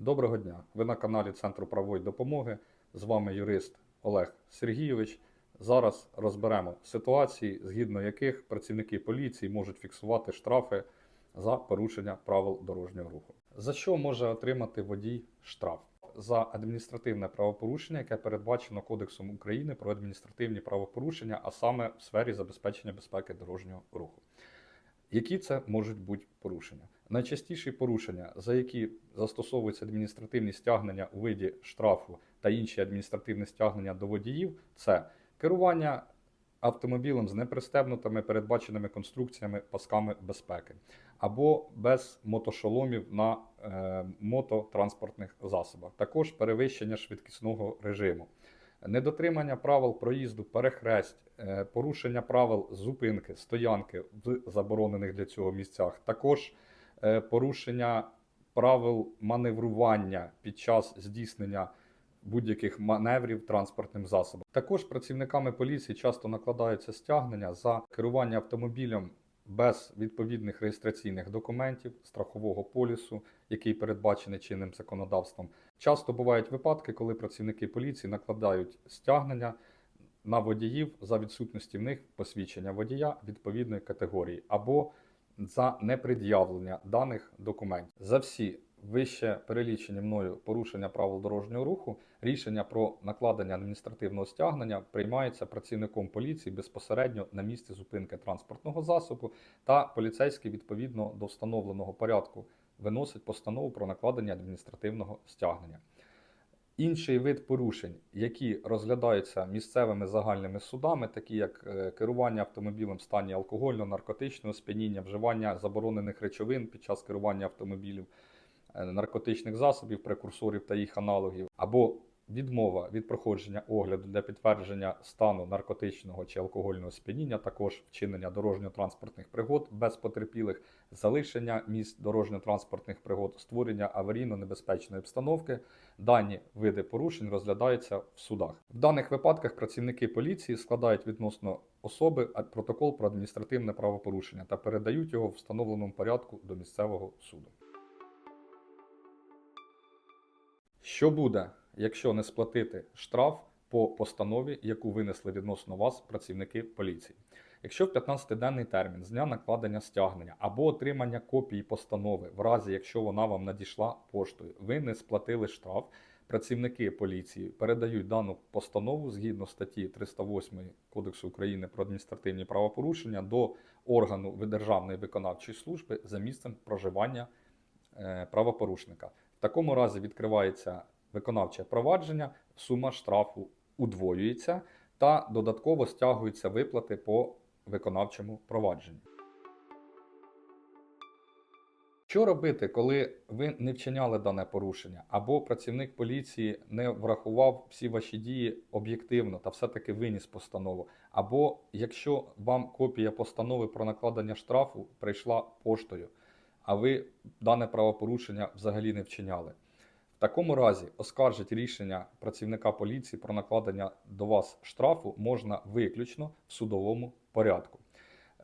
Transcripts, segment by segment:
Доброго дня! Ви на каналі Центру правової допомоги. З вами юрист Олег Сергійович. Зараз розберемо ситуації, згідно яких працівники поліції можуть фіксувати штрафи за порушення правил дорожнього руху. За що може отримати водій штраф? За адміністративне правопорушення, яке передбачено Кодексом України про адміністративні правопорушення, а саме в сфері забезпечення безпеки дорожнього руху. Які це можуть бути порушення? Найчастіші порушення, за які застосовуються адміністративні стягнення у виді штрафу та інші адміністративні стягнення до водіїв, це керування автомобілем з непристебнутими передбаченими конструкціями пасками безпеки або без мотошоломів на е, мототранспортних засобах, також перевищення швидкісного режиму. Недотримання правил проїзду, перехресть, е, порушення правил зупинки, стоянки в заборонених для цього місцях, також е, порушення правил маневрування під час здійснення будь-яких маневрів транспортним засобом. Також працівниками поліції часто накладаються стягнення за керування автомобілем без відповідних реєстраційних документів, страхового полісу, який передбачений чинним законодавством. Часто бувають випадки, коли працівники поліції накладають стягнення на водіїв за відсутності в них посвідчення водія відповідної категорії або за непред'явлення даних документів. За всі вище перелічені мною порушення правил дорожнього руху, рішення про накладення адміністративного стягнення приймається працівником поліції безпосередньо на місці зупинки транспортного засобу, та поліцейський відповідно до встановленого порядку виносить постанову про накладення адміністративного стягнення. Інший вид порушень, які розглядаються місцевими загальними судами, такі як е, керування автомобілем в стані алкогольно-наркотичного сп'яніння, вживання заборонених речовин під час керування автомобілів, наркотичних засобів, прекурсорів та їх аналогів, або відмова від проходження огляду для підтвердження стану наркотичного чи алкогольного сп'яніння, також вчинення дорожньо-транспортних пригод без потерпілих, залишення місць дорожньо-транспортних пригод, створення аварійно-небезпечної обстановки. Дані види порушень розглядаються в судах. В даних випадках працівники поліції складають відносно особи протокол про адміністративне правопорушення та передають його в встановленому порядку до місцевого суду. Що буде, якщо не сплатити штраф по постанові, яку винесли відносно вас працівники поліції? Якщо в 15-денний термін з дня накладення стягнення або отримання копії постанови, в разі якщо вона вам надійшла поштою, ви не сплатили штраф, працівники поліції передають дану постанову згідно статті 308 Кодексу України про адміністративні правопорушення до органу Державної виконавчої служби за місцем проживання правопорушника. В такому разі відкривається виконавче провадження, сума штрафу удвоюється та додатково стягуються виплати по виконавчому провадженню. Що робити, коли ви не вчиняли дане порушення, або працівник поліції не врахував всі ваші дії об'єктивно та все-таки виніс постанову, або якщо вам копія постанови про накладення штрафу прийшла поштою, а ви дане правопорушення взагалі не вчиняли? В такому разі оскаржити рішення працівника поліції про накладення до вас штрафу можна виключно в судовому порядку.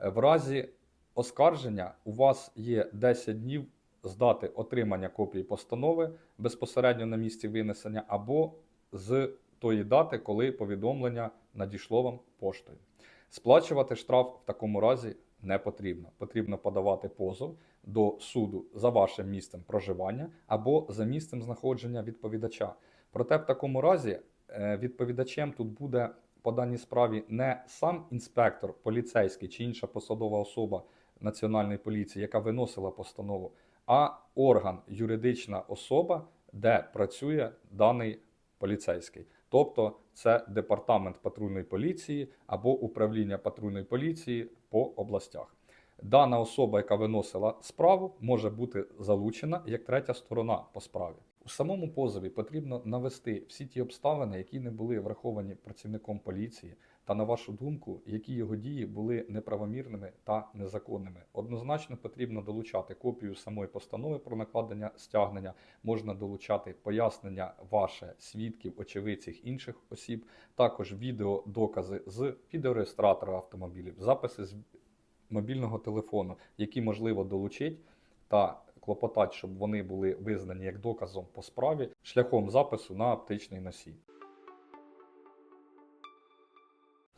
Е, В разі оскарження у вас є 10 днів з дати отримання копії постанови безпосередньо на місці винесення, або з тої дати, коли повідомлення надійшло вам поштою. Сплачувати штраф в такому разі не потрібно. Потрібно подавати позов до суду за вашим місцем проживання або за місцем знаходження відповідача. Проте в такому разі е, відповідачем тут буде по даній справі не сам інспектор, поліцейський чи інша посадова особа Національної поліції, яка виносила постанову, а орган, юридична особа, де працює даний поліцейський. Тобто це департамент патрульної поліції або управління патрульної поліції по областях. Дана особа, яка виносила справу, може бути залучена як третя сторона по справі. У самому позові потрібно навести всі ті обставини, які не були враховані працівником поліції, та на вашу думку, які його дії були неправомірними та незаконними. Однозначно потрібно долучати копію самої постанови про накладення стягнення, можна долучати пояснення ваше свідків, очевидців інших осіб, також відео докази з відеореєстратора автомобілів, записи з мобільного телефону, які можливо долучити та клопотати, щоб вони були визнані як доказом по справі шляхом запису на аптечний носій.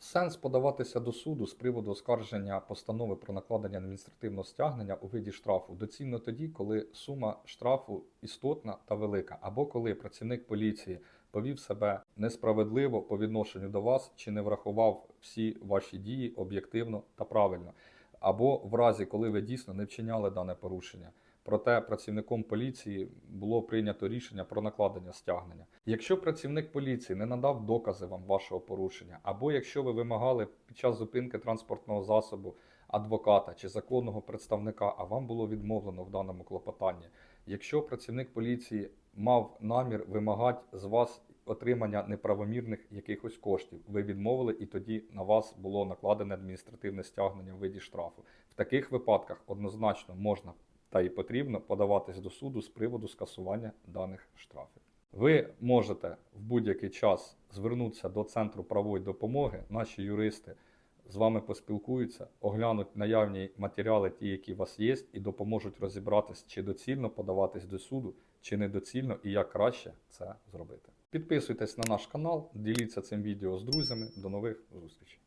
Сенс подаватися до суду з приводу оскарження постанови про накладення адміністративного стягнення у виді штрафу доцільно тоді, коли сума штрафу істотна та велика, або коли працівник поліції повів себе несправедливо по відношенню до вас чи не врахував всі ваші дії об'єктивно та правильно, або в разі, коли ви дійсно не вчиняли дане порушення. Проте працівником поліції було прийнято рішення про накладення стягнення. Якщо працівник поліції не надав докази вам вашого порушення, або якщо ви вимагали під час зупинки транспортного засобу адвоката чи законного представника, а вам було відмовлено в даному клопотанні, якщо працівник поліції мав намір вимагати з вас отримання неправомірних якихось коштів, ви відмовили, і тоді на вас було накладене адміністративне стягнення в виді штрафу. В таких випадках однозначно можна та й потрібно подаватись до суду з приводу скасування даних штрафів. Ви можете в будь-який час звернутися до центру правової допомоги. Наші юристи з вами поспілкуються, оглянуть наявні матеріали, ті, які у вас є, і допоможуть розібратись, чи доцільно подаватись до суду, чи недоцільно і як краще це зробити. Підписуйтесь на наш канал, діліться цим відео з друзями. До нових зустрічей!